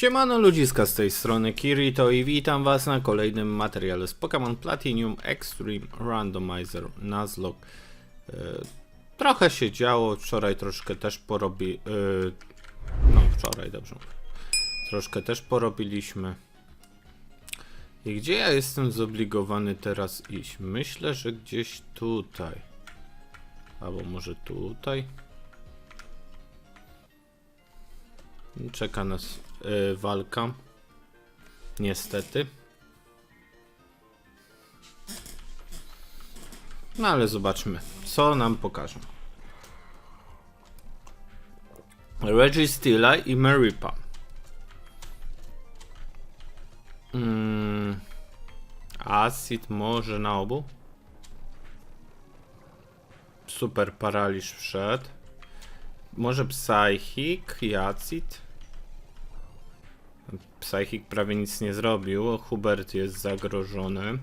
Siemano ludziska z tej strony Kirito i witam was na kolejnym materiale z Pokémon Platinum Extreme Randomizer Nuzlocke. E, trochę się działo, wczoraj troszkę też porobi... E, no wczoraj, dobrze. Troszkę też porobiliśmy. I gdzie ja jestem zobligowany teraz iść? Myślę, że gdzieś tutaj. Albo może tutaj. Czeka nas y, walka. Niestety. No ale zobaczmy, co nam pokażą. Registilla i Maripa. Mm, acid może na obu? Super paraliż wszedł. Może Psychic i Acid? Psychic prawie nic nie zrobił. Hubert jest zagrożony.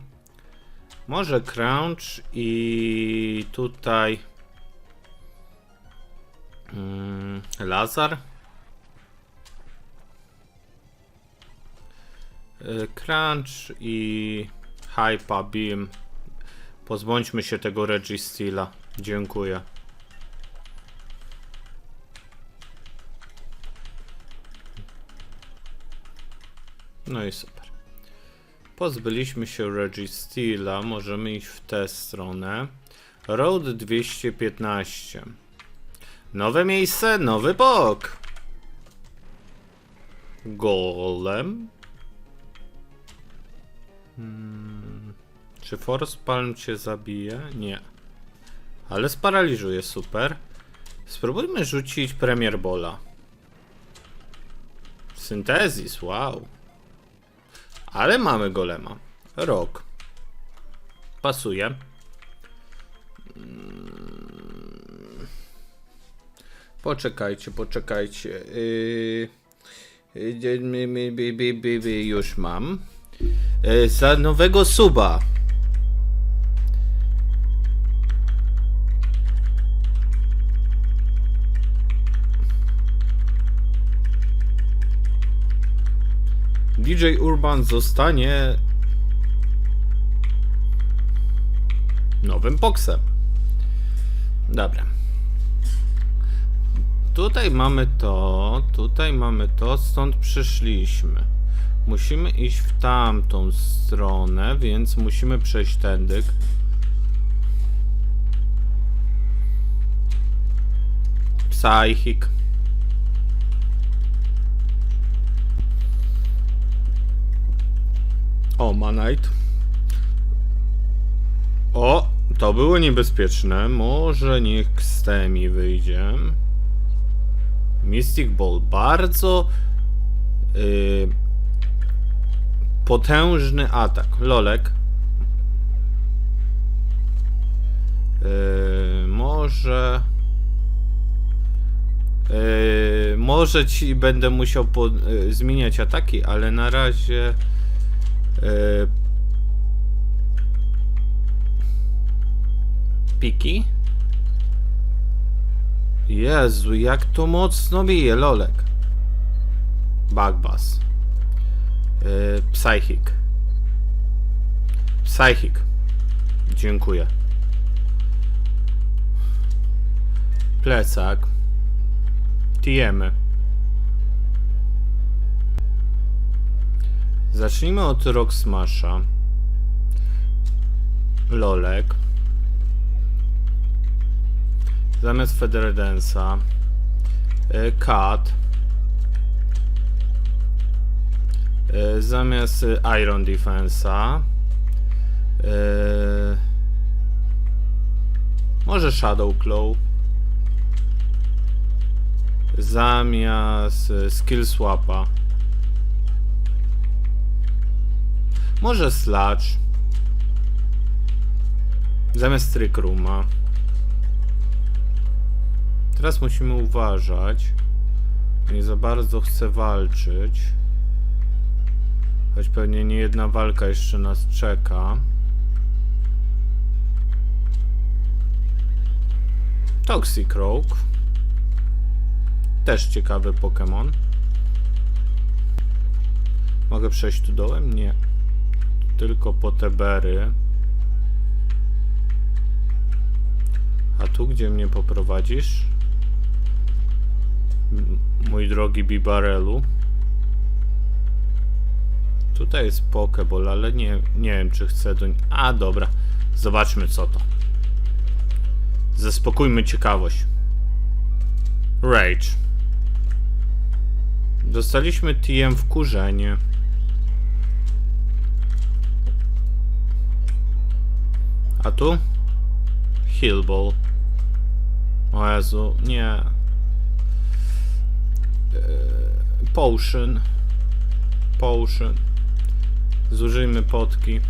Może Crunch i tutaj mm, Lazar. Y, Crunch i Hypa Beam. Pozbądźmy się tego Registila. Dziękuję. No i super. Pozbyliśmy się Registila, możemy iść w tę stronę. Road 215. Nowe miejsce, nowy bok. Golem. Hmm. Czy Force Palm cię zabije? Nie. Ale sparaliżuje, super. Spróbujmy rzucić Premier Bola. Syntezis, wow. Ale mamy golema. Rok. Pasuje. Mm. Poczekajcie, poczekajcie. By- by- by- Już mam. Za nowego suba. DJ Urban zostanie nowym poksem. Dobra. Tutaj mamy to, tutaj mamy to, stąd przyszliśmy. Musimy iść w tamtą stronę, więc musimy przejść tędy. Psychic. O, Manite. O, to było niebezpieczne. Może niech z temi wyjdzie. Mystic Ball. Bardzo yy, potężny atak. Lolek. Yy, może... Yy, może ci będę musiał po, yy, zmieniać ataki, ale na razie... Yy, piki. Jezu, jak to mocno bije, lolek. Bugbass. Yy, Psychic. Psychic. Dziękuję. Plecak. Tiemy. Zacznijmy od Rock Smasha. Lolek. Zamiast Federdensa. Y, Kat. Y, Zamiast Iron Defensa. Y, Może Shadow Claw. Zamiast Skill Swapa. Może Sludge. Zamiast Trick Rooma. Teraz musimy uważać. Nie za bardzo chcę walczyć. Choć pewnie nie jedna walka jeszcze nas czeka. Toxic Rogue. Też ciekawy Pokémon. Mogę przejść tu dołem? Nie. Tylko po te bery. A tu gdzie mnie poprowadzisz? Mój drogi Bibarelu. Tutaj jest Pokeball, ale nie, nie wiem czy chcę do... A dobra, zobaczmy co to. Zaspokójmy ciekawość. Rage. Dostaliśmy TM wkurzenie. A tu? Hillball. O Jezu, nie. Eee, Potion. Potion. Zużyjmy potki.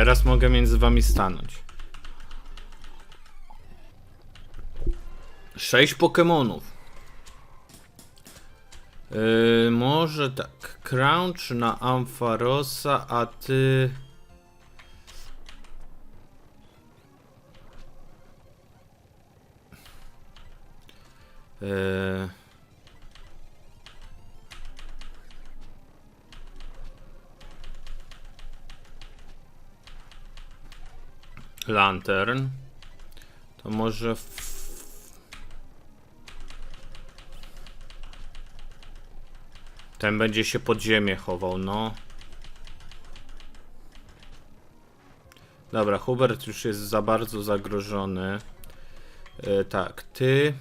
Teraz mogę między wami stanąć. Sześć Pokemonów. Yy, może tak. Crunch na Ampharosa, a ty. Yy... Lantern. To może. W... Ten będzie się pod ziemię chował, no. Dobra, Hubert już jest za bardzo zagrożony. E, tak, ty.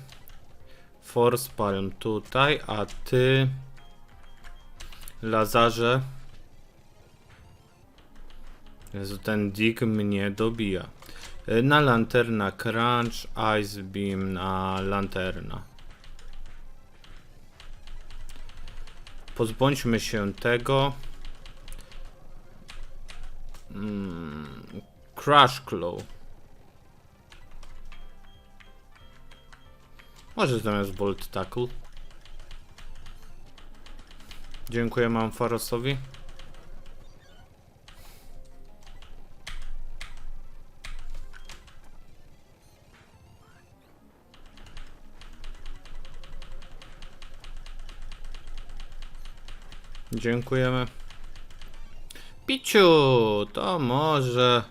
Force Palm tutaj, a ty. Lazarze. Jezu, ten Dick mnie dobija. E, Na lanterna Crunch, Ice Beam na lanterna. Pozbądźmy się tego. Mm, Crash Claw. Może zamiast Bolt Tackle. Dziękuję Amfarosowi. Dziękujemy. Piciu, to może.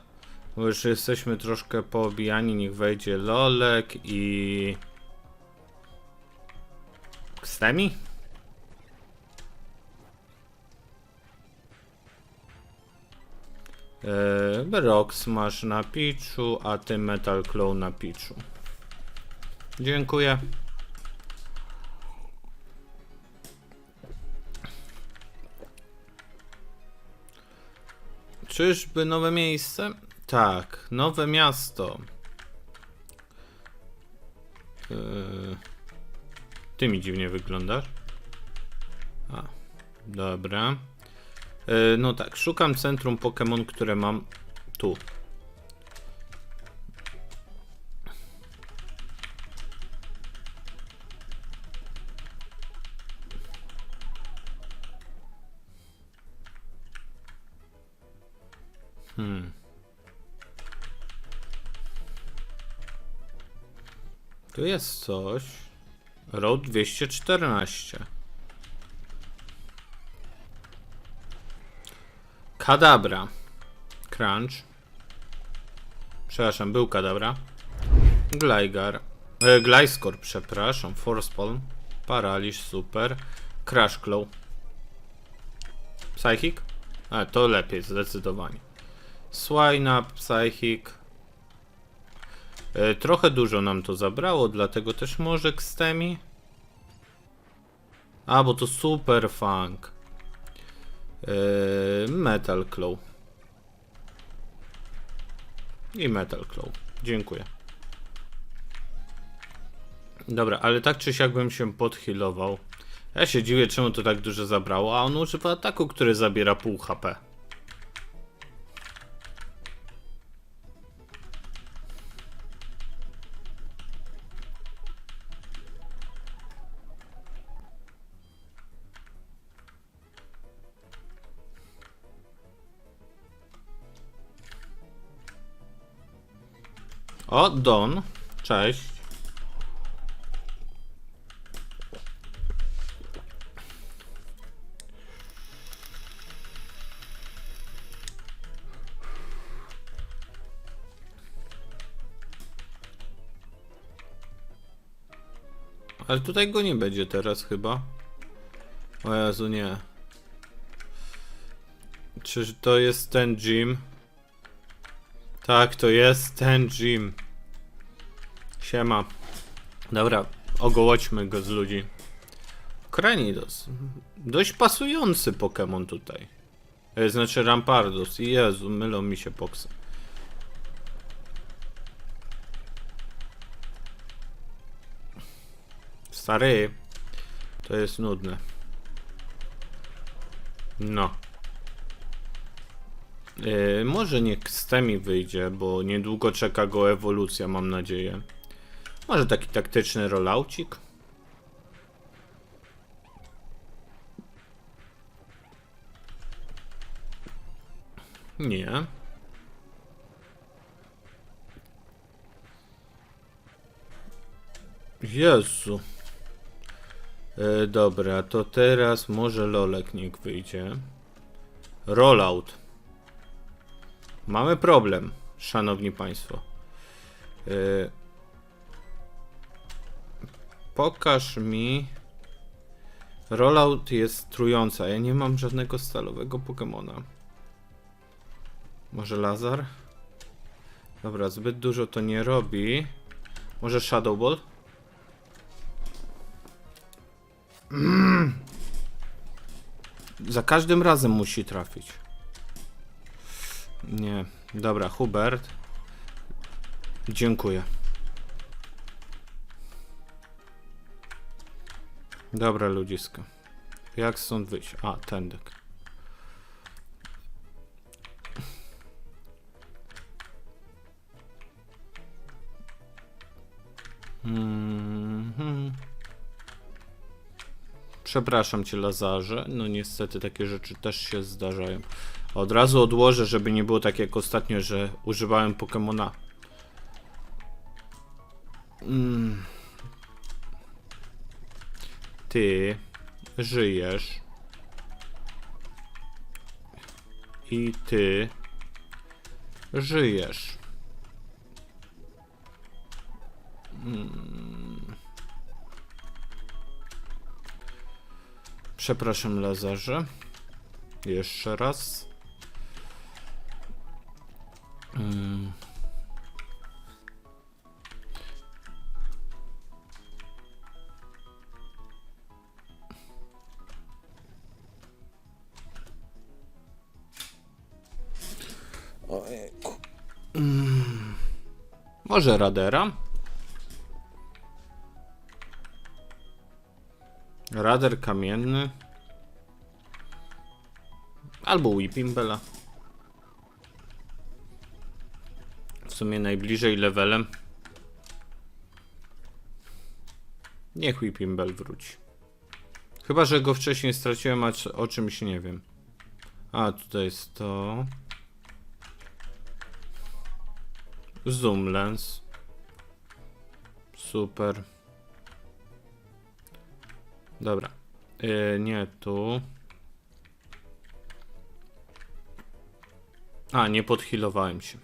Bo już jesteśmy troszkę poobijani. Niech wejdzie Lolek i. Kstemi? Eee, Rox masz na Picchu, a ty Metal Claw na Picchu. Dziękuję. Czyżby nowe miejsce? Tak, nowe miasto. Yy, ty mi dziwnie wyglądasz. A, dobra. Yy, no tak, szukam centrum Pokémon, które mam tu. Jest coś. Road 214. Kadabra. Crunch. Przepraszam, był Kadabra. Gligar. E, Gliscor, przepraszam. Force Palm. Paraliż, super. Crash Claw. Psychic? A, to lepiej, zdecydowanie. Swine Up, Psychic. E, trochę dużo nam to zabrało, dlatego też może Xtemi. A, bo to Super Funk. E, Metal Claw. I Metal Claw. Dziękuję. Dobra, ale tak czy siak bym się podhealował. Ja się dziwię, czemu to tak dużo zabrało, a on używa ataku, który zabiera pół HP. O, Don. Cześć. Ale tutaj go nie będzie teraz chyba. O Jezu, nie. To jest ten gym? Tak, to jest ten gym. Siema. Dobra, ogołodźmy go z ludzi. Kranidos. Dość pasujący Pokémon tutaj. E, Znaczy Rampardos. Jezu, mylą mi się poksy. Stary, to jest nudne. No. Yy, może niech z temi wyjdzie, bo niedługo czeka go ewolucja, mam nadzieję. Może taki taktyczny rolaucik? Nie. Jezu. E, dobra, to teraz może Lolek niech wyjdzie. Rollout. Mamy problem, szanowni państwo. E, pokaż mi. Rollout jest trująca. Ja nie mam żadnego stalowego Pokemona. Może Lazar? Dobra, zbyt dużo to nie robi. Może Shadow Ball? Za każdym razem musi trafić. Nie. Dobra, Hubert. Dziękuję. Dobra, ludziska. Jak stąd wyjść? A, tędyk. Mhm. Przepraszam cię, Lazarze. No niestety takie rzeczy też się zdarzają. Od razu odłożę, żeby nie było tak jak ostatnio, że używałem Pokemona. Mm. Ty żyjesz. I ty żyjesz. Przepraszam, Lazarze. Jeszcze raz. Może Radera? Rader kamienny. Albo Whippimbella. W sumie najbliżej levelem. Niech Whippimbell wróci. Chyba, że go wcześniej straciłem, a o czymś nie wiem. A, tutaj jest to. Zoom lens. Super. Dobra. Yy, nie tu. A, nie podhealowałem się.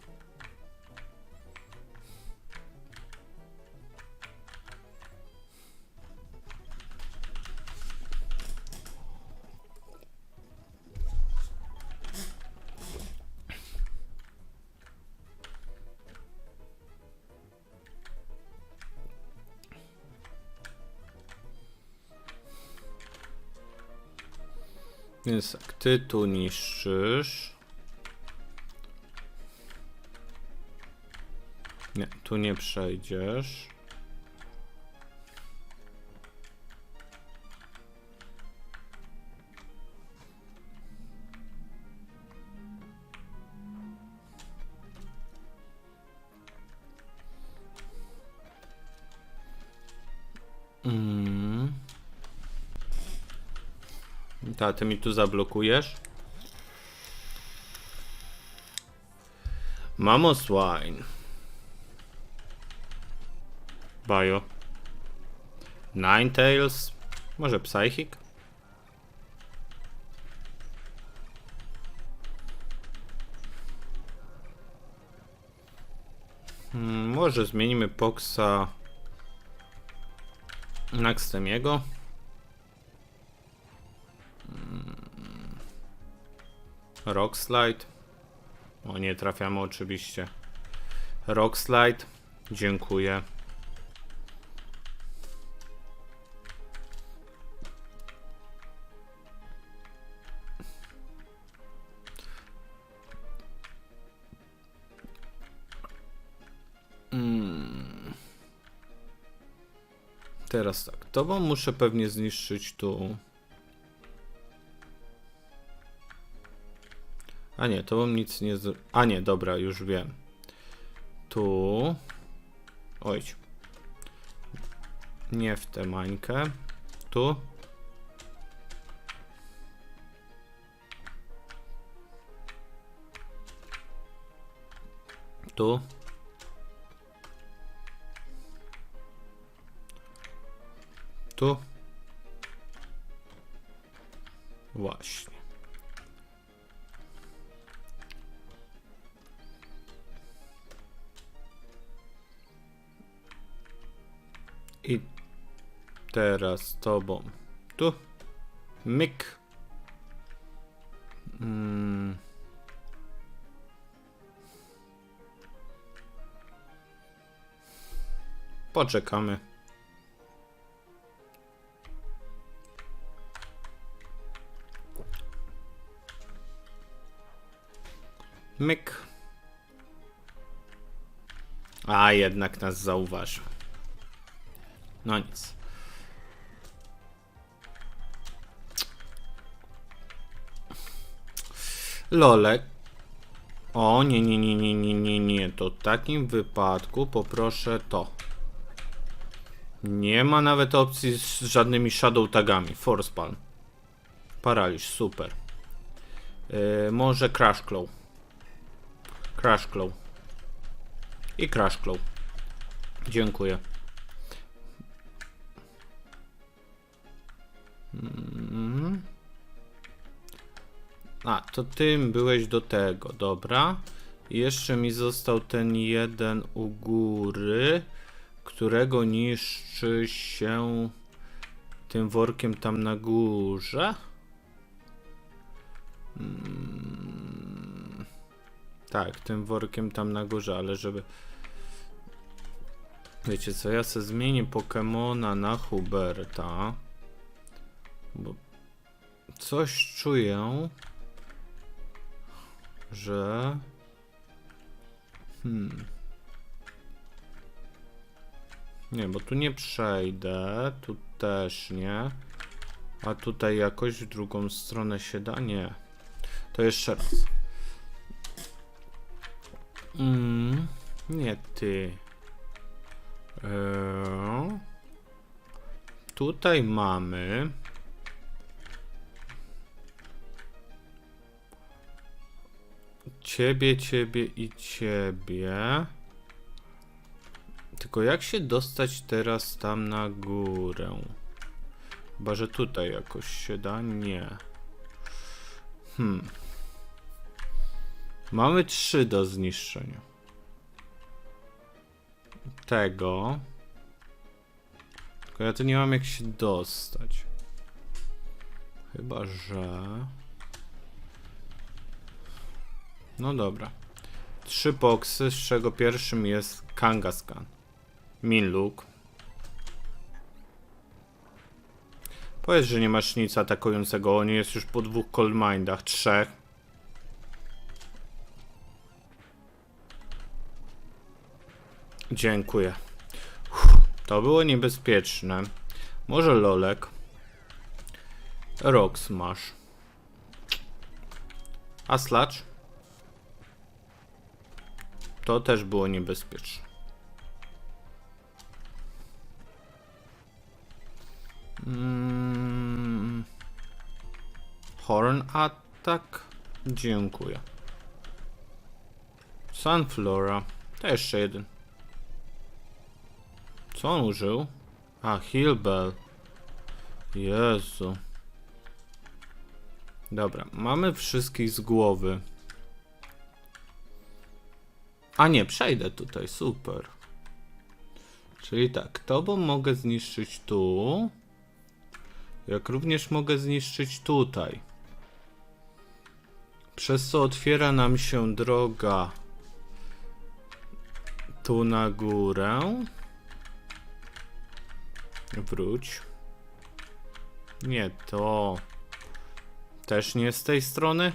Więc ty tu niszczysz. Nie, tu nie przejdziesz. Mm. Ta, ty mi tu zablokujesz. Mamo swine. Bio. Ninetales. Może Psychic? Hmm, może zmienimy Poxa na Xtemiego. Rock Slide. O, nie trafiamy oczywiście. Rock Slide. Dziękuję. Mm. Teraz tak, tobą muszę pewnie zniszczyć tu. A nie, tobą nic nie z... A nie, dobra, już wiem. Tu. Oj. Nie w tę mańkę. Tu. Tu. Tu. Właśnie. I teraz tobą. Tu. Myk. Mm. Poczekamy. Myk. A, jednak nas zauważył. No nic. Lolek. O, nie, nie, nie, nie, nie, nie, nie. To w takim wypadku poproszę to. Nie ma nawet opcji z żadnymi shadow tagami. Force palm. Paraliż, super. Yy, może Crash Claw. Crash Claw. I Crash Claw. Dziękuję. Mm. A, to tym byłeś do tego, dobra. Jeszcze mi został ten jeden u góry, którego niszczy się tym workiem tam na górze. Mm. Tak, tym workiem tam na górze, ale żeby... Wiecie co, ja se zmienię Pokemona na Huberta. Bo coś czuję, że. Hmm. Nie, bo tu nie przejdę, tu też nie. A tutaj jakoś w drugą stronę się da? Nie. To jeszcze raz. Mm, nie ty. Eee, tutaj mamy. Ciebie, ciebie i ciebie. Tylko jak się dostać teraz tam na górę? Chyba, że tutaj jakoś się da? Nie. Hmm. Mamy trzy do zniszczenia. Tego. Tylko ja tu nie mam jak się dostać. Chyba, że... No dobra. Trzy boksy, z czego pierwszym jest Kangaskhan. Minluk. Powiedz, że nie masz nic atakującego. On jest już po dwóch Cold Mindach. Trzech. Dziękuję. Uff, to było niebezpieczne. Może Lolek. Rox masz. A Slacz? To też było niebezpieczne. Mm. Horn atak? Dziękuję. Sunflora. To jeszcze jeden. Co on użył? A, Hillbell. Jezu. Dobra, mamy wszystkich z głowy. A nie, przejdę tutaj, super. Czyli tak, tobą mogę zniszczyć tu. Jak również mogę zniszczyć tutaj. Przez co otwiera nam się droga tu na górę. Wróć. Nie to. Też nie z tej strony.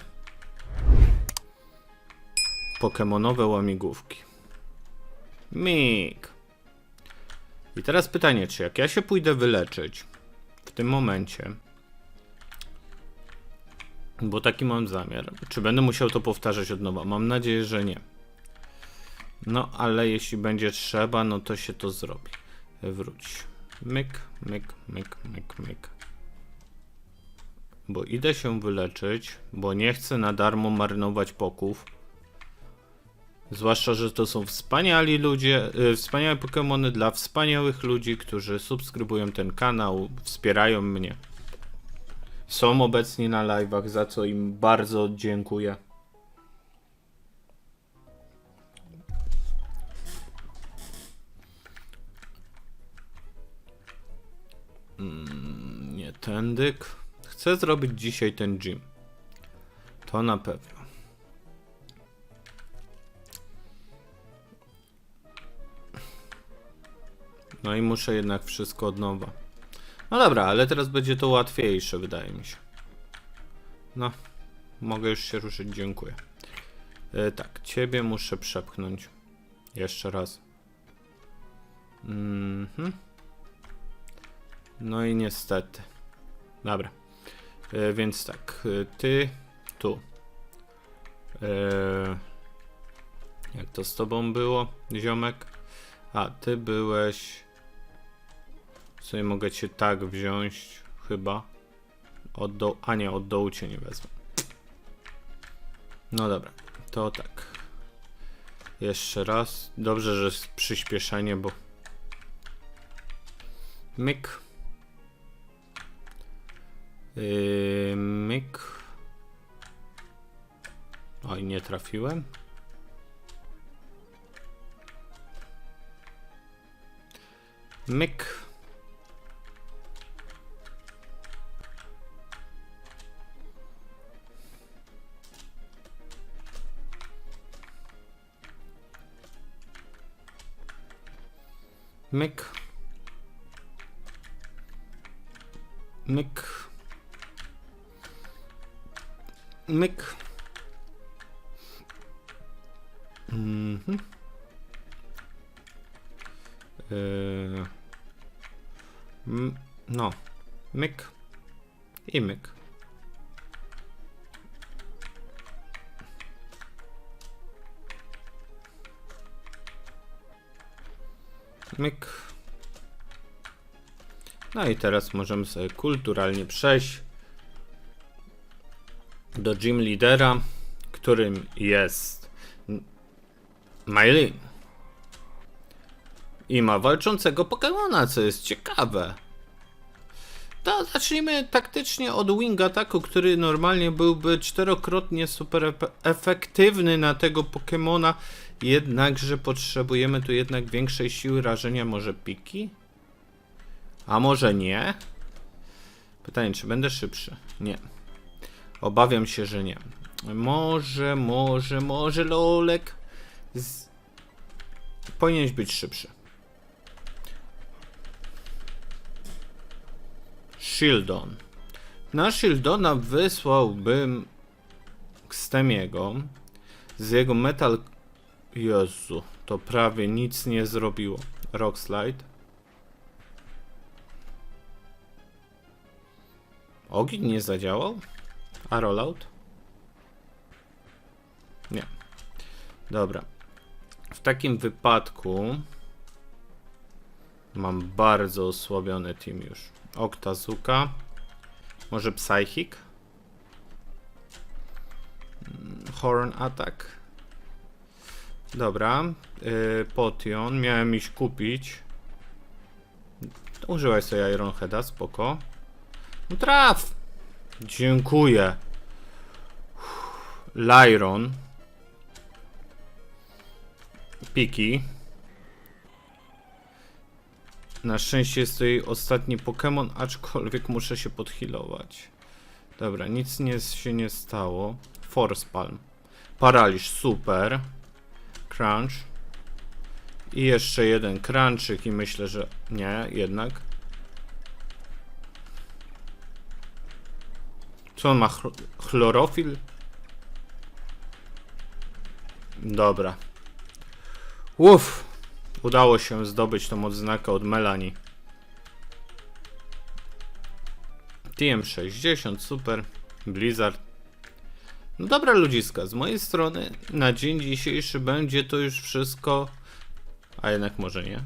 Pokemonowe łamigłówki. Mig. I teraz pytanie, czy jak ja się pójdę wyleczyć w tym momencie, bo taki mam zamiar, czy będę musiał to powtarzać od nowa? Mam nadzieję, że nie. No, ale jeśli będzie trzeba, no to się to zrobi. Wróć. Myk, myk, myk, myk, myk. Bo idę się wyleczyć, bo nie chcę na darmo marynować poków. Zwłaszcza, że to są wspaniali ludzie, y, wspaniałe Pokémony dla wspaniałych ludzi, którzy subskrybują ten kanał, wspierają mnie. Są obecni na live'ach, za co im bardzo dziękuję. Mm, nie tędyk. Chcę zrobić dzisiaj ten gym. To na pewno. No i muszę jednak wszystko od nowa. No dobra, ale teraz będzie to łatwiejsze, wydaje mi się. No, mogę już się ruszyć, dziękuję. E, tak, ciebie muszę przepchnąć. Jeszcze raz. Mhm. No i niestety. Dobra. E, więc tak, e, ty tu. Jak to z tobą było, ziomek? A, ty byłeś. Sobie mogę cię tak wziąć, chyba. Od dołu, a nie, od dołu cię nie wezmę. No dobra, to tak. Jeszcze raz. Dobrze, że jest przyspieszenie, bo. Myk. Yy, myk. Oj, nie trafiłem. Myk. Myk. Myk. Myk. Mhm. Yy. No. Myk. I myk. Myk. No i teraz możemy sobie kulturalnie przejść do gym lidera, którym jest Mailin. I ma walczącego Pokemona, co jest ciekawe. To zacznijmy taktycznie od Wing Ataku, który normalnie byłby czterokrotnie super efe- efektywny na tego Pokemona, jednakże potrzebujemy tu jednak większej siły rażenia, może piki? A może nie? Pytanie, czy będę szybszy? Nie. Obawiam się, że nie. Może, może, może Lolek z... powinieneś być szybszy. Shieldon. Na Shieldona wysłałbym Stemiego z jego metal. Jezu, to prawie nic nie zrobiło. Rock Slide. Ogień nie zadziałał? A rollout? Nie. Dobra. W takim wypadku mam bardzo osłabiony team już. Oktazuka. Może Psychic? Mm, Horn Attack. Dobra. Yy, Potion. Miałem iść kupić. Używaj sobie Iron Heada, spoko. No traf! Dziękuję. Lyron. Piki. Na szczęście jest to jej ostatni Pokémon, aczkolwiek muszę się podhealować. Dobra, nic nie, się nie stało. Force Palm. Paraliż, super. Crunch. I jeszcze jeden crunczyk i myślę, że nie, jednak. Co on ma? Chl- chlorofil? Dobra. Uff. Udało się zdobyć tą odznakę od Melanie. TM60, super. Blizzard. No dobra ludziska, z mojej strony na dzień dzisiejszy będzie to już wszystko. A jednak może nie.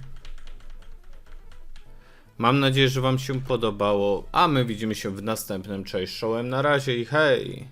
Mam nadzieję, że Wam się podobało, a my widzimy się w następnym. Cześć, czołem, na razie i hej!